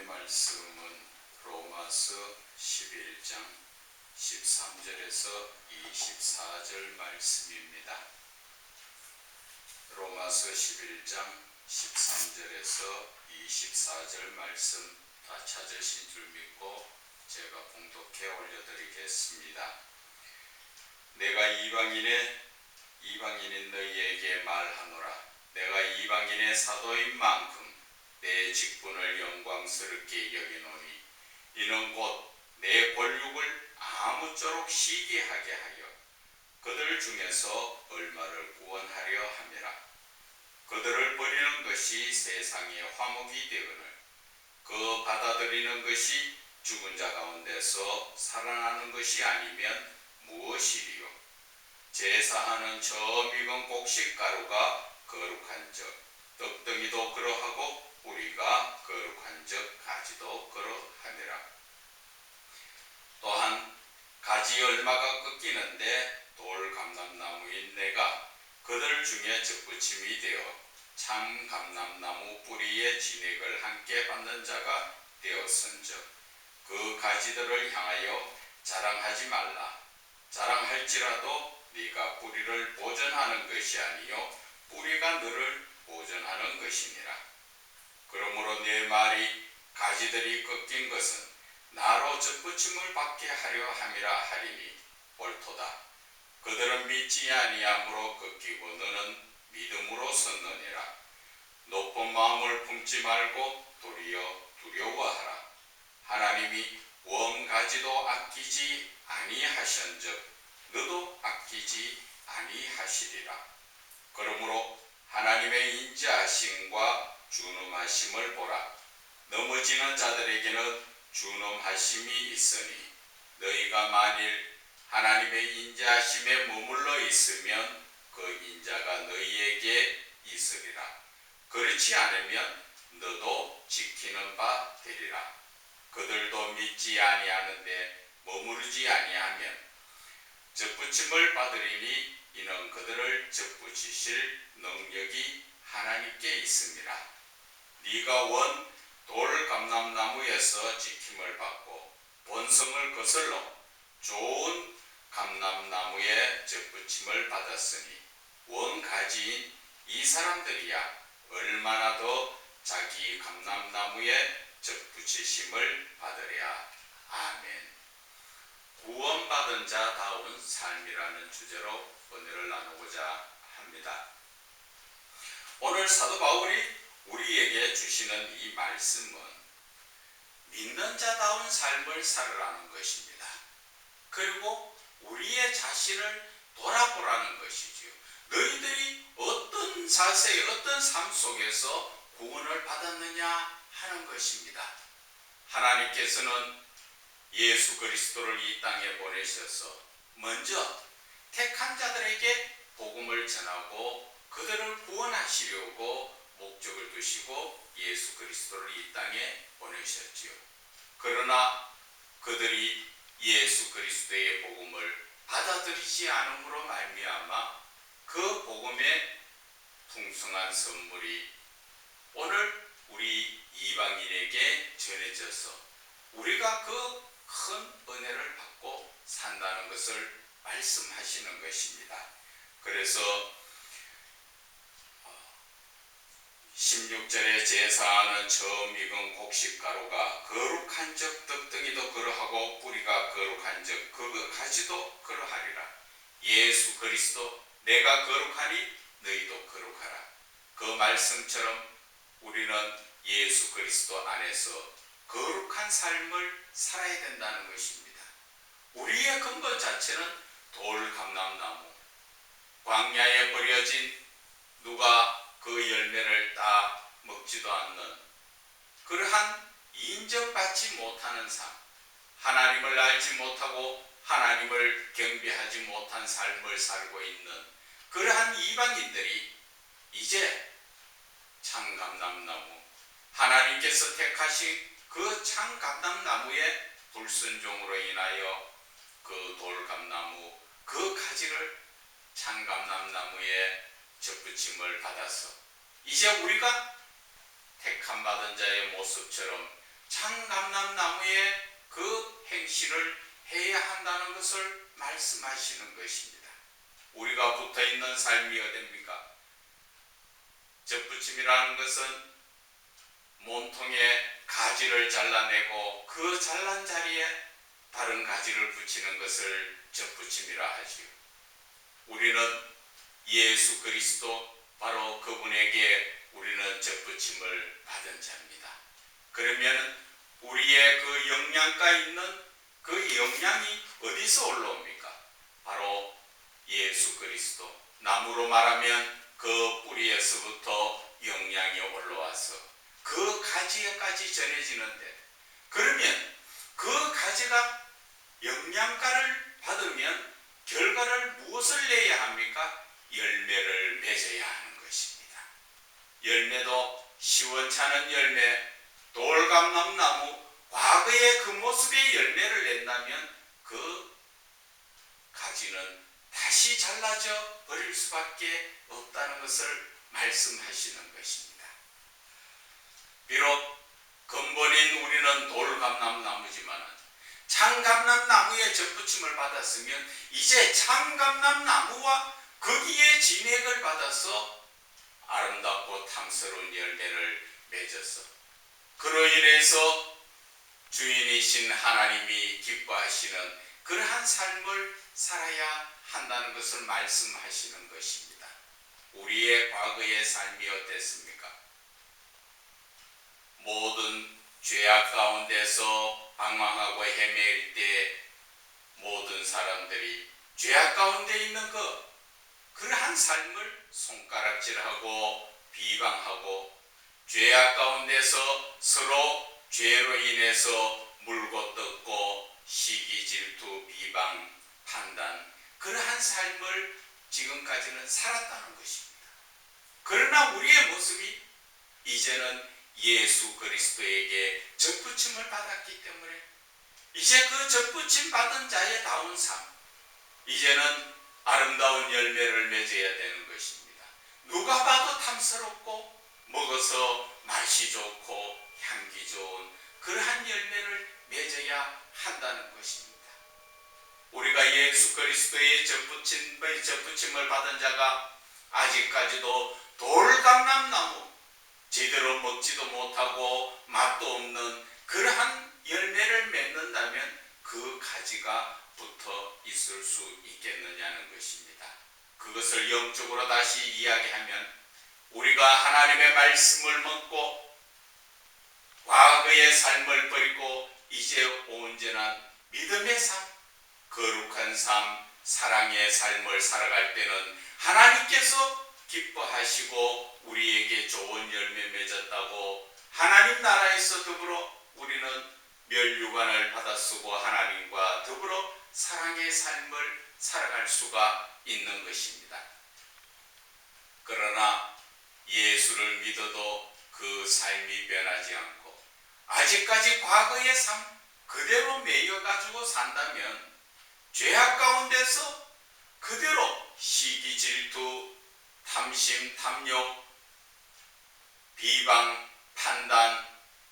하나님의 말씀은 로마서 11장 13절에서 24절 말씀입니다. 로마서 11장 13절에서 24절 말씀 다 찾으신 줄 믿고 제가 봉독해 올려드리겠습니다. 내가 이방인의 이방인인 너희에게 말하노라. 내가 이방인의 사도인 만큼 내 직분을 영광스럽게 여기노니 이는 곧 내 권력을 아무쪼록 시기하게 하여 그들 중에서 얼마를 구원하려 함이라. 그들을 버리는 것이 세상의 화목이 되거늘 그 받아들이는 것이 죽은 자 가운데서 살아나는 것이 아니면 무엇이리요? 제사하는 저 미건 곡식 가루가 거룩한 적, 떡덩이도 그러하고 우리가 거룩한 적 가지도 그러하니라. 또한 가지 얼마가 꺾이는데 돌 감람나무인 내가 그들 중에 접붙임이 되어 참 감람나무 뿌리의 진액을 함께 받는 자가 되었은즉 그 가지들을 향하여 자랑하지 말라. 자랑할지라도 네가 뿌리를 보존하는 것이 아니요 뿌리가 너를 보존하는 것이니라. 그러므로 내 말이 가지들이 꺾인 것은 나로 접붙임을 받게 하려 함이라 하리니 옳도다. 그들은 믿지 아니함으로 꺾이고 너는 믿음으로 섰느니라. 높은 마음을 품지 말고 도리어 두려워하라. 하나님이 원 가지도 아끼지 아니하신즉 너도 아끼지 아니하시리라. 그러므로 하나님의 인자하심과 준엄하심을 보라. 넘어지는 자들에게는 준엄하심이 있으니 너희가 만일 하나님의 인자하심에 머물러 있으면 그 인자가 너희에게 있으리라. 그렇지 않으면 너도 지키는 바 되리라. 그들도 믿지 아니하는데 머무르지 아니하면 접붙임을 받으리니 이는 그들을 접붙이실 능력이 하나님께 있습니다. 네가 원 돌 감람나무에서 지킴을 받고 본성을 거슬러 좋은 감람나무에 접붙임을 받았으니 원 가지인 이 사람들이야 얼마나 더 자기 감람나무에 접붙이심을 받으랴. 아멘. 구원받은 자다운 삶이라는 주제로 은혜를 나누고자 합니다. 오늘 사도 바울이 우리에게 주시는 이 말씀은 믿는 자다운 삶을 살으라는 것입니다. 그리고 우리의 자신을 돌아보라는 것이지요. 너희들이 어떤 자세, 어떤 삶 속에서 구원을 받았느냐 하는 것입니다. 하나님께서는 예수 그리스도를 이 땅에 보내셔서 먼저 택한 자들에게 복음을 전하고 그들을 구원하시려고 목적을 두시고 예수 그리스도를 이 땅에 보내셨지요. 그러나 그들이 예수 그리스도의 복음을 받아들이지 않음으로 말미암아 그 복음의 풍성한 선물이 오늘 우리 이방인에게 전해져서 우리가 그 큰 은혜를 받고 산다는 것을 말씀하시는 것입니다. 그래서 16절에 제사하는 처음 익은 곡식 가루가 거룩한 적 떡덩이도 그러하고 뿌리가 거룩한 적그 가지도 그러하리라. 예수 그리스도 내가 거룩하니 너희도 거룩하라. 그 말씀처럼 우리는 예수 그리스도 안에서 거룩한 삶을 살아야 된다는 것입니다. 우리의 근본 자체는 돌 감람나무, 광야에 버려진 누가 그 열매를 따 먹지도 않는 그러한 인정받지 못하는 삶, 하나님을 알지 못하고 하나님을 경배하지 못한 삶을 살고 있는 그러한 이방인들이 이제 창감남나무 하나님께서 택하신 그 창감남나무의 불순종으로 인하여 그 돌감나무 그 가지를 창감남나무에 접붙임을 받아서 이제 우리가 택함 받은 자의 모습처럼 창감람 나무의 그 행실을 해야 한다는 것을 말씀하시는 것입니다. 우리가 붙어 있는 삶이 어딥니까? 접붙임이라는 것은 몸통에 가지를 잘라내고 그 잘란 자리에 다른 가지를 붙이는 것을 접붙임이라 하지요. 우리는 예수 그리스도 바로 그분에게 우리는 접붙임을 받은 자입니다. 그러면 우리의 그 영양가 있는 그 영양이 어디서 올라옵니까? 바로 예수 그리스도. 나무로 말하면 그 뿌리에서부터 영양이 올라와서 그 가지에까지 전해지는데 그러면 그 가지가 영양가를 받으면 결과를 무엇을 내야 합니까? 열매를 맺어야 하는 것입니다. 열매도 시원찮은 열매, 돌감람나무, 과거의 그 모습의 열매를 낸다면 그 가지는 다시 잘라져 버릴 수밖에 없다는 것을 말씀하시는 것입니다. 비록 근본인 우리는 돌감람나무지만 창감람나무의 접붙임을 받았으면 이제 창감람나무와 거기에 진액을 받아서 아름답고 탐스러운 열매를 맺어서 그로 인해서 주인이신 하나님이 기뻐하시는 그러한 삶을 살아야 한다는 것을 말씀하시는 것입니다. 우리의 과거의 삶이 어땠습니까? 모든 죄악 가운데서 방황하고 헤매일 때 모든 사람들이 죄악 가운데 있는 그 그러한 삶을 손가락질하고 비방하고 죄악 가운데서 서로 죄로 인해서 물고 뜯고 시기 질투 비방 판단 그러한 삶을 지금까지는 살았다는 것입니다. 그러나 우리의 모습이 이제는 예수 그리스도에게 접붙임을 받았기 때문에 이제 그 접붙임 받은 자의 다운 삶 이제는 아름다운 열매를 맺어야 되는 것입니다. 누가 봐도 탐스럽고 먹어서 맛이 좋고 향기 좋은 그러한 열매를 맺어야 한다는 것입니다. 우리가 예수 그리스도의 접붙임, 접붙임을 받은 자가 아직까지도 돌감람나무 제대로 먹지도 못하고 맛도 없는 그러한 열매를 맺는다면 그 가지가 붙어 있을 수 있겠느냐는 것입니다. 그것을 영적으로 다시 이야기하면 우리가 하나님의 말씀을 먹고 과거의 삶을 버리고 이제 온전한 믿음의 삶, 거룩한 삶, 사랑의 삶을 살아갈 때는 하나님께서 기뻐하시고 우리에게 좋은 열매 맺었다고 하나님 나라에서 더불어 우리는 멸류관을 받아 쓰고 하나님과 더불어 사랑의 삶을 살아갈 수가 있는 것입니다. 그러나 예수를 믿어도 그 삶이 변하지 않고 아직까지 과거의 삶 그대로 매여 가지고 산다면 죄악 가운데서 그대로 시기 질투 탐심 탐욕 비방 판단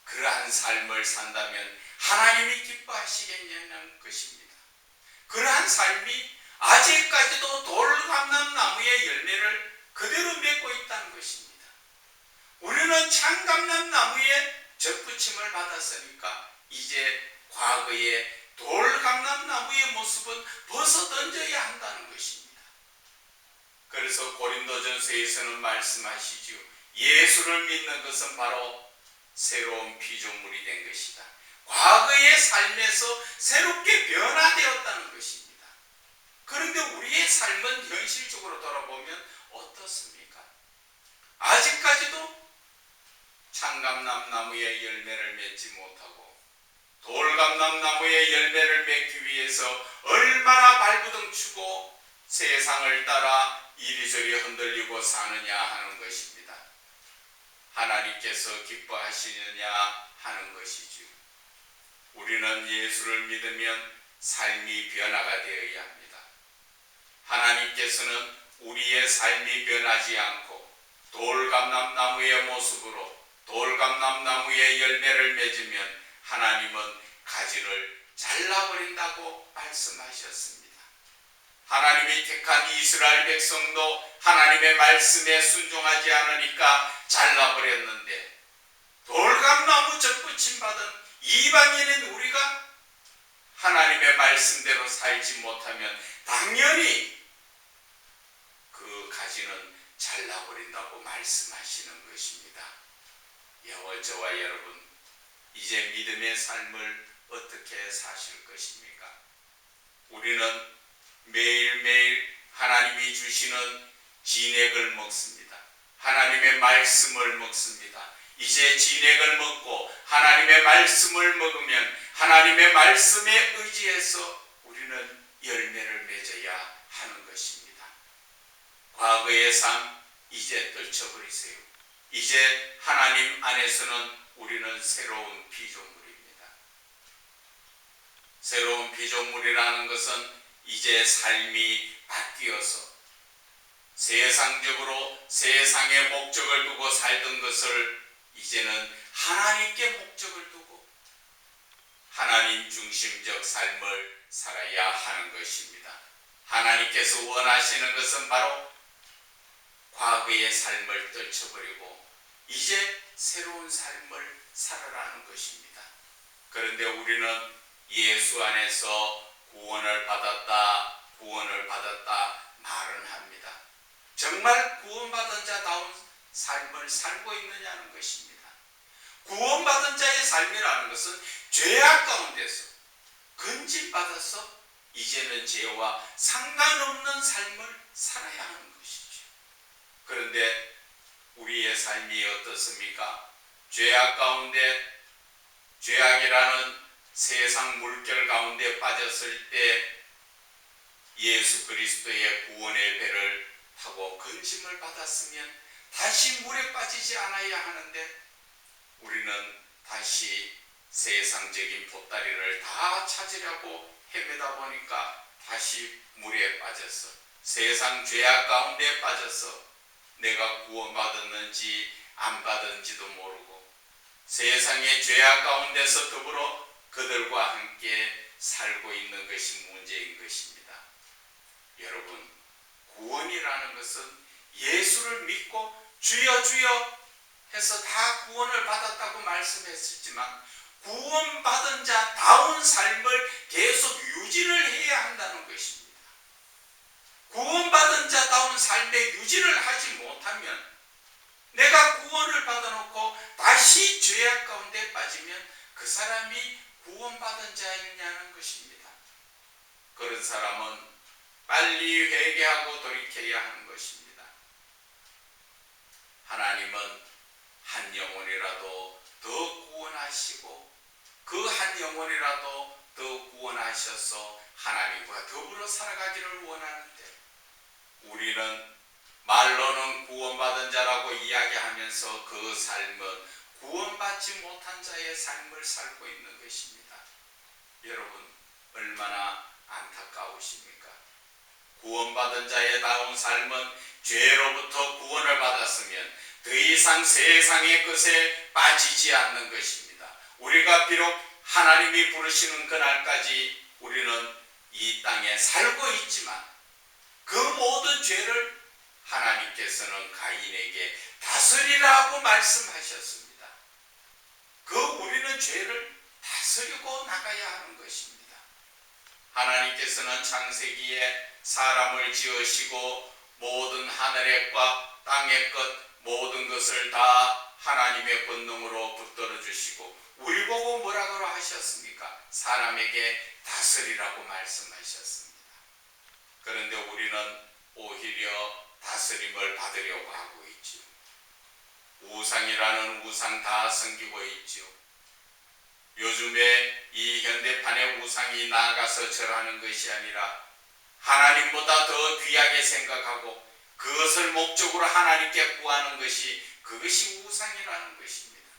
그러한 삶을 산다면 하나님이 기뻐하시겠냐는 것입니다. 그러한 삶이 아직까지도 돌감람나무의 열매를 그대로 맺고 있다는 것입니다. 우리는 창감람나무의 접붙임을 받았으니까 이제 과거의 돌감람나무의 모습은 벗어 던져야 한다는 것입니다. 그래서 고린도전서에서는 말씀하시지요. 예수를 믿는 것은 바로 새로운 피조물이 된 것이다. 과거의 삶에서 새롭게 변화되었다는 것입니다. 그런데 우리의 삶은 현실적으로 돌아보면 어떻습니까? 아직까지도 창감남 나무의 열매를 맺지 못하고 돌감남 나무의 열매를 맺기 위해서 얼마나 발부둥 치고 세상을 따라 이리저리 흔들리고 사느냐 하는 것입니다. 하나님께서 기뻐하시느냐 하는 것이죠. 우리는 예수를 믿으면 삶이 변화가 되어야 합니다. 하나님께서는 우리의 삶이 변하지 않고 돌감람나무의 모습으로 돌감람나무의 열매를 맺으면 하나님은 가지를 잘라버린다고 말씀하셨습니다. 하나님이 택한 이스라엘 백성도 하나님의 말씀에 순종하지 않으니까 잘라버렸는데 돌감나무 접붙임 받은 이방인인 우리가 하나님의 말씀대로 살지 못하면 당연히 그 가지는 잘라버린다고 말씀하시는 것입니다. 여호 저와 여러분 이제 믿음의 삶을 어떻게 사실 것입니까? 우리는 매일매일 하나님이 주시는 진액을 먹습니다. 하나님의 말씀을 먹습니다. 이제 진액을 먹고 하나님의 말씀을 먹으면 하나님의 말씀에 의지해서 우리는 열매를 맺어야 하는 것입니다. 과거의 삶 이제 떨쳐버리세요. 이제 하나님 안에서는 우리는 새로운 피조물입니다. 새로운 피조물이라는 것은 이제 삶이 바뀌어서 세상적으로 세상의 목적을 두고 살던 것을 이제는 하나님께 목적을 두고 하나님 중심적 삶을 살아야 하는 것입니다. 하나님께서 원하시는 것은 바로 과거의 삶을 떨쳐버리고 이제 새로운 삶을 살아라는 것입니다. 그런데 우리는 예수 안에서 구원을 받았다, 구원을 받았다 말은 합니다. 정말 구원받은 자다운 삶을 살고 있느냐는 것입니다. 구원받은 자의 삶이라는 것은 죄악 가운데서 건진받아서 이제는 죄와 상관없는 삶을 살아야 하는 것이죠. 그런데 우리의 삶이 어떻습니까? 죄악 가운데 죄악이라는 세상 물결 가운데 빠졌을 때 예수 그리스도의 구원의 배를 타고 건짐을 받았으면 다시 물에 빠지지 않아야 하는데 우리는 다시 세상적인 보따리를 다 찾으려고 헤매다 보니까 다시 물에 빠져서 세상 죄악 가운데 빠져서 내가 구원받았는지 안 받은지도 모르고 세상의 죄악 가운데서 더불어 그들과 함께 살고 있는 것이 문제인 것입니다. 여러분, 구원이라는 것은 예수를 믿고 주여 주여 해서 다 구원을 받았다고 말씀했었지만 구원받은 자다운 삶을 계속 유지를 해야 한다는 것입니다. 구원받은 자다운 삶의 유지를 하지 못하면 내가 구원을 받아놓고 다시 죄악 가운데 빠지면 그 사람이 구원받은 자이냐는 것입니다. 그런 사람은 빨리 회개하고 돌이켜야 하는 것입니다. 하나님은 한 영혼이라도 더 구원하시고 그 한 영혼이라도 더 구원하셔서 하나님과 더불어 살아가기를 원하는데 우리는 말로는 구원받은 자라고 이야기하면서 그 삶은 구원받지 못한 자의 삶을 살고 있는 것입니다. 여러분 얼마나 안타까우십니까? 구원받은 자의 다운 삶은 죄로부터 구원을 받았으면 더 이상 세상의 것에 빠지지 않는 것입니다. 우리가 비록 하나님이 부르시는 그날까지 우리는 이 땅에 살고 있지만 그 모든 죄를 하나님께서는 가인에게 다스리라고 말씀하셨습니다. 그 우리는 죄를 다스리고 나가야 하는 것입니다. 하나님께서는 창세기에 사람을 지으시고 모든 하늘의 과 땅의 것 모든 것을 다 하나님의 권능으로 붙들어 주시고 우리 보고 뭐라고 하셨습니까? 사람에게 다스리라고 말씀하셨습니다. 그런데 우리는 오히려 다스림을 받으려고 하고 있죠. 우상이라는 우상 다 섬기고 있죠. 요즘에 이 현대판의 우상이 나아가서 절하는 것이 아니라 하나님보다 더 귀하게 생각하고 그것을 목적으로 하나님께 구하는 것이 그것이 우상이라는 것입니다.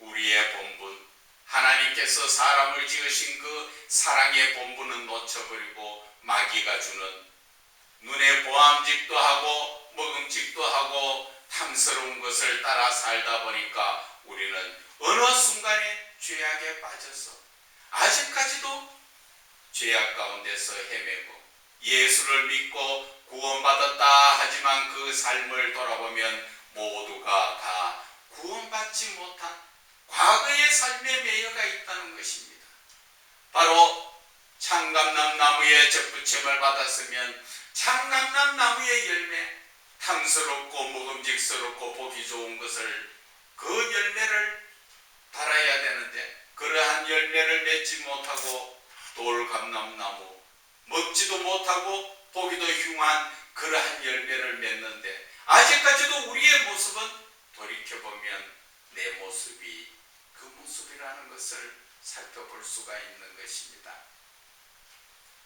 우리의 본분, 하나님께서 사람을 지으신 그 사랑의 본분은 놓쳐버리고 마귀가 주는 눈에 보암직도 하고 먹음직도 하고 탐스러운 것을 따라 살다 보니까 우리는 어느 순간에 죄악에 빠져서 아직까지도 죄악 가운데서 헤매고 예수를 믿고 구원받았다 하지만 그 삶을 돌아보면 모두가 다 구원받지 못한 과거의 삶에 매여가 있다는 것입니다. 바로 창감남 나무에 접붙임을 받았으면 창감남 나무의 열매 탐스럽고 먹음직스럽고 보기 좋은 것을 그 열매를 달아야 되는데 그러한 열매를 맺지 못하고 돌감람나무 먹지도 못하고 보기도 흉한 그러한 열매를 맺는데 아직까지도 우리의 모습은 돌이켜보면 내 모습이 그 모습이라는 것을 살펴볼 수가 있는 것입니다.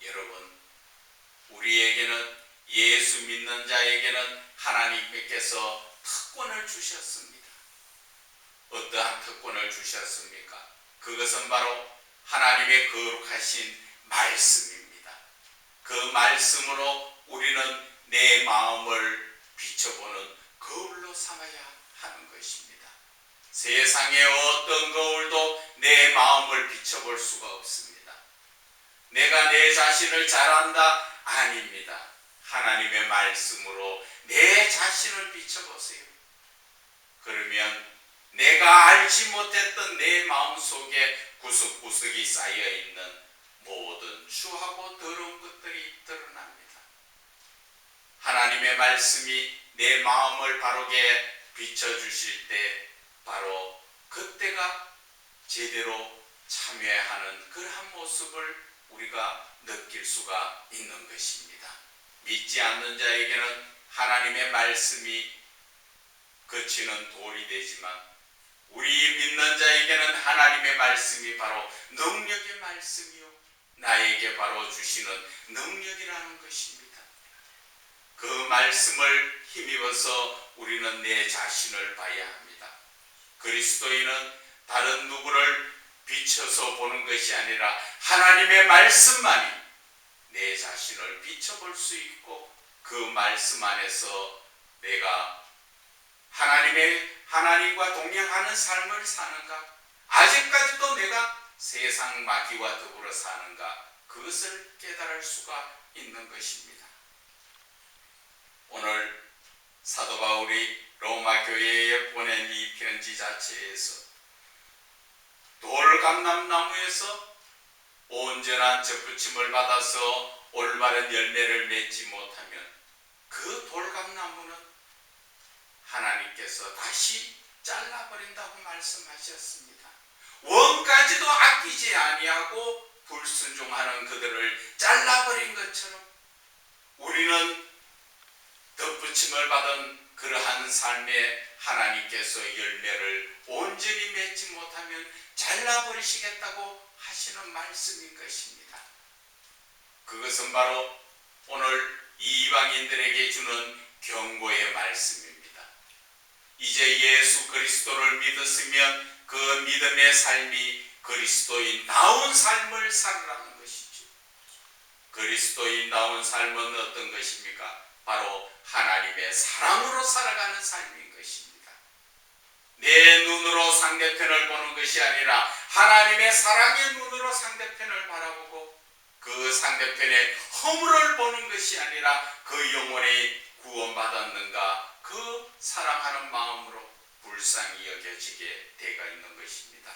여러분, 우리에게는 예수 믿는 자에게는 하나님께서 특권을 주셨습니다. 어떠한 특권을 주셨습니까? 그것은 바로 하나님의 거룩하신 말씀입니다. 그 말씀으로 우리는 내 마음을 비춰보는 거울로 삼아야 하는 것입니다. 세상의 어떤 거울도 내 마음을 비춰볼 수가 없습니다. 내가 내 자신을 잘한다? 아닙니다. 하나님의 말씀으로 내 자신을 비춰보세요. 그러면 내가 알지 못했던 내 마음 속에 구석구석이 쌓여 있는 모든 추하고 더러운 것들이 드러납니다. 하나님의 말씀이 내 마음을 바르게 비춰주실 때 바로 그때가 제대로 참여하는 그러한 모습을 우리가 느낄 수가 있는 것입니다. 믿지 않는 자에게는 하나님의 말씀이 거치는 돌이 되지만 우리 믿는 자에게는 하나님의 말씀이 바로 능력의 말씀이요 나에게 바로 주시는 능력이라는 것입니다. 그 말씀을 힘입어서 우리는 내 자신을 봐야 합니다. 그리스도인은 다른 누구를 비춰서 보는 것이 아니라 하나님의 말씀만이 내 자신을 비춰볼 수 있고 그 말씀 안에서 내가 하나님의 하나님과 동행하는 삶을 사는가? 아직까지도 내가 세상 마귀와 더불어 사는가? 그것을 깨달을 수가 있는 것입니다. 오늘 사도 바울이 로마 교회에 보낸 이 편지 자체에서 돌감람나무에서 온전한 접붙임을 받아서 올바른 열매를 맺지 못하면 그 돌감나무는 하나님께서 다시 잘라버린다고 말씀하셨습니다. 원까지도 아끼지 아니하고 불순종하는 그들을 잘라버린 것처럼 우리는 덧붙임을 받은 그러한 삶에 하나님께서 열매를 온전히 맺지 못하면 잘라버리시겠다고 하시는 말씀인 것입니다. 그것은 바로 오늘 이방인들에게 주는 경고의 말씀입니다. 이제 예수 그리스도를 믿었으면 그 믿음의 삶이 그리스도인 나온 삶을 살라는 것이죠. 그리스도인 나온 삶은 어떤 것입니까? 바로 하나님의 사랑으로 살아가는 삶인 것입니다. 내 눈으로 상대편을 보는 것이 아니라 하나님의 사랑의 눈으로 상대편을 바라보고 그 상대편의 허물을 보는 것이 아니라 그 영혼이 구원받았는가 그 사랑하는 마음으로 불쌍히 여겨지게 되가 있는 것입니다.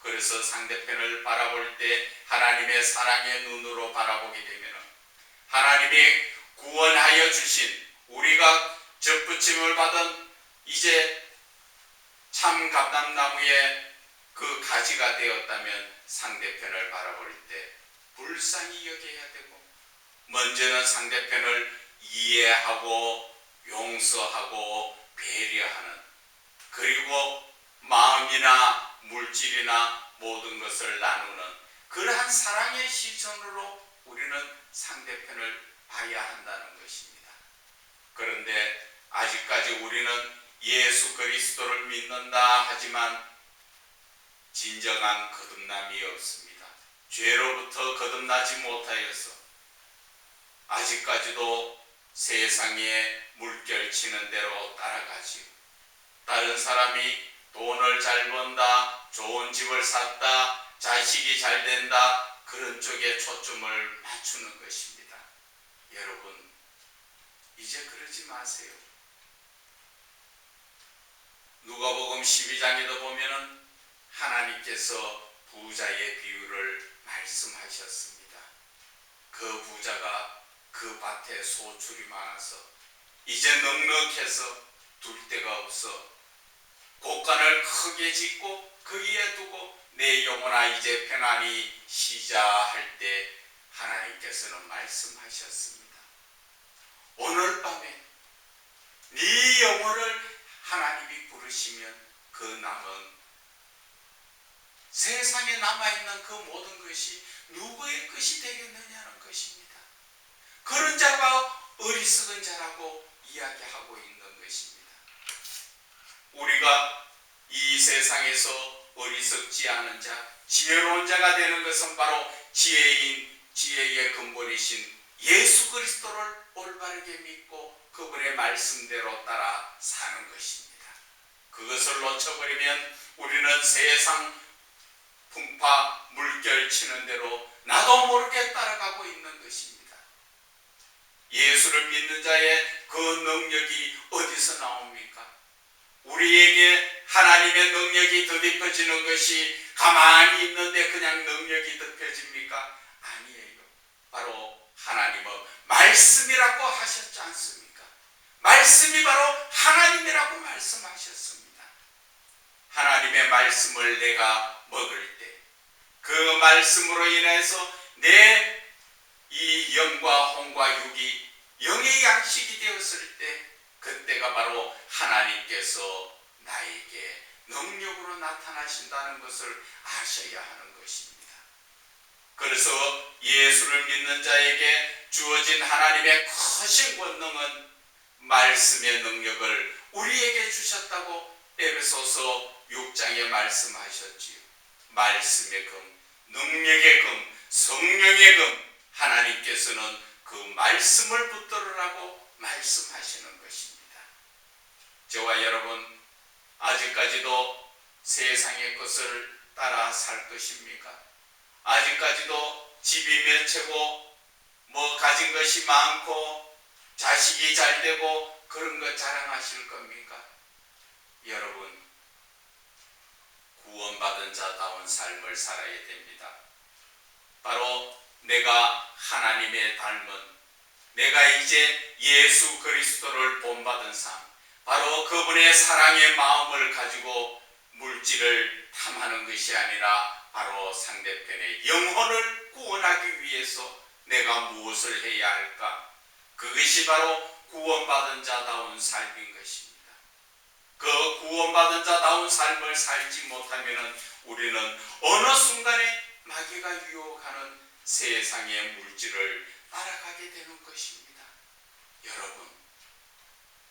그래서 상대편을 바라볼 때 하나님의 사랑의 눈으로 바라보게 되면 하나님이 구원하여 주신 우리가 접붙임을 받은 이제 참 감람나무의 그 가지가 되었다면 상대편을 바라볼 때 불쌍히 여겨야 되고 먼저는 상대편을 이해하고 용서하고 배려하는 그리고 마음이나 물질이나 모든 것을 나누는 그러한 사랑의 시선으로 우리는 상대편을 봐야 한다는 것입니다. 그런데 아직까지 우리는 예수 그리스도를 믿는다 하지만 진정한 거듭남이 없습니다. 죄로부터 거듭나지 못하여서 아직까지도 세상의 물결 치는 대로 따라가지요. 다른 사람이 돈을 잘 번다, 좋은 집을 샀다, 자식이 잘 된다, 그런 쪽에 초점을 맞추는 것입니다. 여러분, 이제 그러지 마세요. 누가복음 12장에도 보면은 하나님께서 부자의 비유를 말씀하셨습니다. 그 부자가 그 밭에 소출이 많아서 이제 넉넉해서 둘 데가 없어 곳간을 크게 짓고 거기에 두고 내 영혼아 이제 편안히 쉬자 할 때 하나님께서는 말씀하셨습니다. 오늘 밤에 네 영혼을 하나님이 부르시면 그 남은 세상에 남아있는 그 모든 것이 누구의 것이 되겠느냐는 것입니다. 그런 자가 어리석은 자라고 이야기하고 있는 것입니다. 우리가 이 세상에서 어리석지 않은 자, 지혜로운 자가 되는 것은 바로 지혜인, 지혜의 근본이신 예수 그리스도를 올바르게 믿고 그분의 말씀대로 따라 사는 것입니다. 그것을 놓쳐버리면 우리는 세상 풍파 물결 치는 대로 나도 모르게 따라가고 있는 것입니다. 예수를 믿는 자의 그 능력이 어디서 나옵니까? 우리에게 하나님의 능력이 더딥혀지는 것이 가만히 있는데 그냥 능력이 덮여집니까? 아니에요. 바로 하나님의 말씀이라고 하셨지 않습니까? 말씀이 바로 하나님이라고 말씀하셨습니다. 하나님의 말씀을 내가 먹을 때, 그 말씀으로 인해서 내이 영과 혼과 육이 영의 양식이 되었을 때, 그때가 바로 하나님께서 나에게 능력으로 나타나신다는 것을 아셔야 하는 것입니다. 그래서 예수를 믿는 자에게 주어진 하나님의 크신 권능은 말씀의 능력을 우리에게 주셨다고 에베소서 6장에 말씀하셨지요. 말씀의 금, 능력의 금, 성령의 금, 하나님께서는 그 말씀을 붙들으라고 말씀하시는 것입니다. 저와 여러분, 아직까지도 세상의 것을 따라 살 것입니까? 아직까지도 집이 몇 채고, 뭐 가진 것이 많고, 자식이 잘 되고, 그런 것 자랑하실 겁니까? 여러분, 구원받은 자다운 삶을 살아야 됩니다. 바로 내가 하나님의 닮은 내가 이제 예수 그리스도를 본받은 삶, 바로 그분의 사랑의 마음을 가지고 물질을 탐하는 것이 아니라 바로 상대편의 영혼을 구원하기 위해서 내가 무엇을 해야 할까? 그것이 바로 구원받은 자다운 삶인 것입니다. 그 구원받은 자다운 삶을 살지 못하면 우리는 어느 순간에 마귀가 유혹하는 세상의 물질을 따라가게 되는 것입니다. 여러분,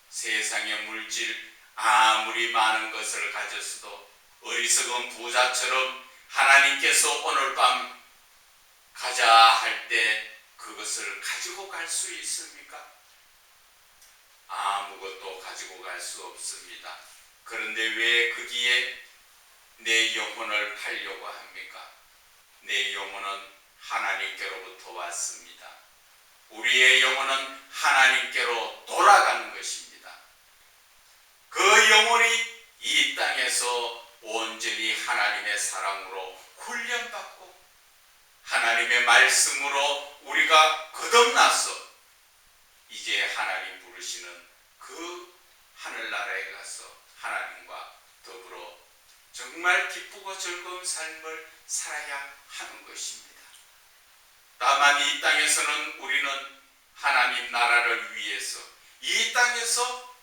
세상의 물질 아무리 많은 것을 가졌어도 어리석은 부자처럼 하나님께서 오늘 밤 가자 할 때 그것을 가지고 갈 수 있습니까? 아무것도 가지고 갈 수 없습니다. 그런데 왜 거기에 내 영혼을 팔려고 합니까? 내 영혼은 하나님께로부터 왔습니다. 우리의 영혼은 하나님께로 돌아가는 것입니다. 그 영혼이 이 땅에서 온전히 하나님의 사랑으로 훈련받고 하나님의 말씀으로 우리가 거듭나서 이제 하나님 부르시는 그 하늘나라에 가서 하나님과 더불어 정말 기쁘고 즐거운 삶을 살아야 하는 것입니다. 다만 이 땅에서는 우리는 하나님 나라를 위해서 이 땅에서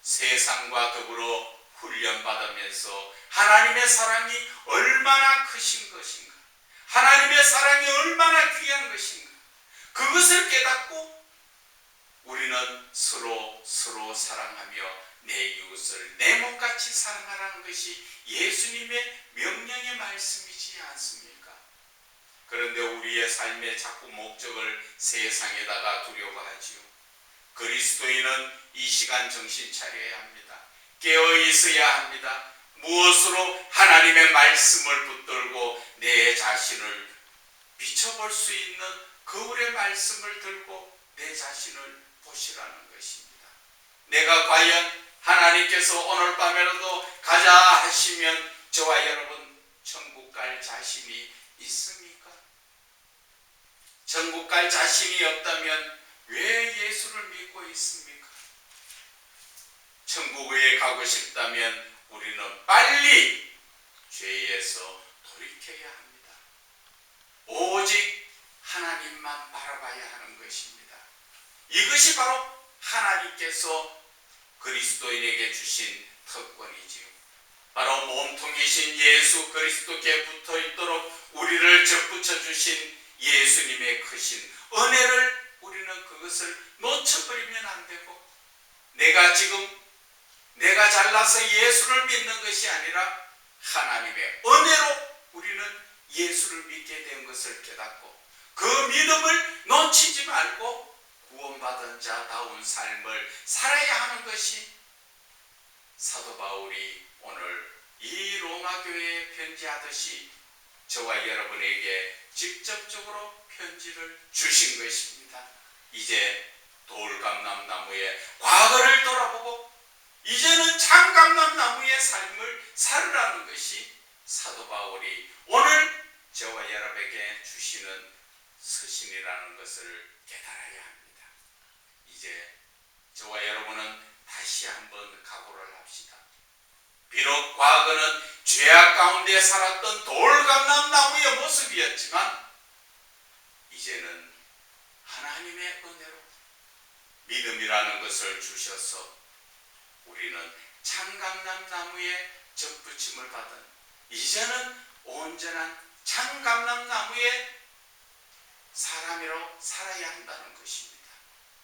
세상과 더불어 훈련받으면서 하나님의 사랑이 얼마나 크신 것인가, 하나님의 사랑이 얼마나 귀한 것인가, 그것을 깨닫고 우리는 서로 서로 사랑하며 내 이웃을 내 몸같이 사랑하라는 것이 예수님의 명령의 말씀이지 않습니까? 그런데 우리의 삶의 자꾸 목적을 세상에다가 두려고 하지요. 그리스도인은 이 시간 정신 차려야 합니다. 깨어 있어야 합니다. 무엇으로 하나님의 말씀을 붙들고 내 자신을 비춰볼 수 있는 거울의 말씀을 들고 내 자신을 보시라는 것입니다. 내가 과연 하나님께서 오늘 밤에라도 가자 하시면 저와 여러분 천국 갈 자신이 있습니까? 천국 갈 자신이 없다면 왜 예수를 믿고 있습니까? 천국에 가고 싶다면 우리는 빨리 죄에서 돌이켜야 합니다. 오직 하나님만 바라봐야 하는 것입니다. 이것이 바로 하나님께서 그리스도인에게 주신 특권이지요. 바로 몸통이신 예수 그리스도께 붙어 있도록 우리를 접붙여 주신 예수님의 크신 은혜를 우리는 그것을 놓쳐버리면 안 되고 내가 지금 내가 잘나서 예수를 믿는 것이 아니라 하나님의 은혜로 우리는 예수를 믿게 된 것을 깨닫고 그 믿음을 놓치지 말고 구원받은 자다운 삶을 살아야 하는 것이 사도 바울이 오늘 이 로마 교회에 편지하듯이 저와 여러분에게 직접적으로 편지를 주신 것입니다. 이제 돌감람 나무의 과거를 돌아보고 이제는 참감람 나무의 삶을 살으라는 것이 사도 바울이 오늘 저와 여러분에게 주시는 서신이라는 것을 깨달아야 합니다. 이제 저와 여러분은 다시 한번 각오를 합시다. 비록 과거는 죄악 가운데 살았던 돌감람 나무의 모습이었지만 이제는 하나님의 은혜로 믿음이라는 것을 주셔서 우리는 참감람 나무에 접붙임을 받은 이제는 온전한 참감람 나무의 사람으로 살아야 한다는 것입니다.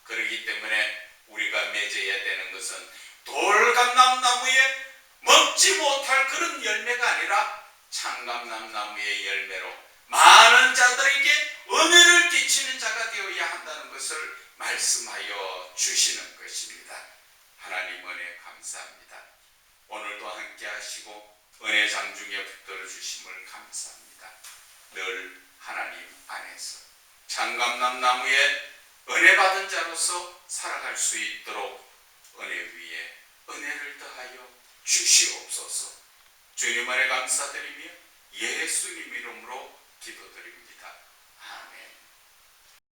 그렇기 때문에 우리가 맺어야 되는 것은 돌감람 나무에 먹지 못할 그런 열매가 아니라 참감람 나무의 열매로 많은 자들에게 은혜를 끼치는 자가 되어야 한다는 것을 말씀하여 주시는 것입니다. 하나님 은혜 감사합니다. 오늘도 함께 하시고 은혜 장중에 붙들어 주심을 감사합니다. 늘 하나님 안에서 장감남 나무에 은혜 받은 자로서 살아갈 수 있도록 은혜 위에 은혜를 더하여 주시옵소서. 주님 안에 감사드리며 예수님 이름으로 기도드립니다.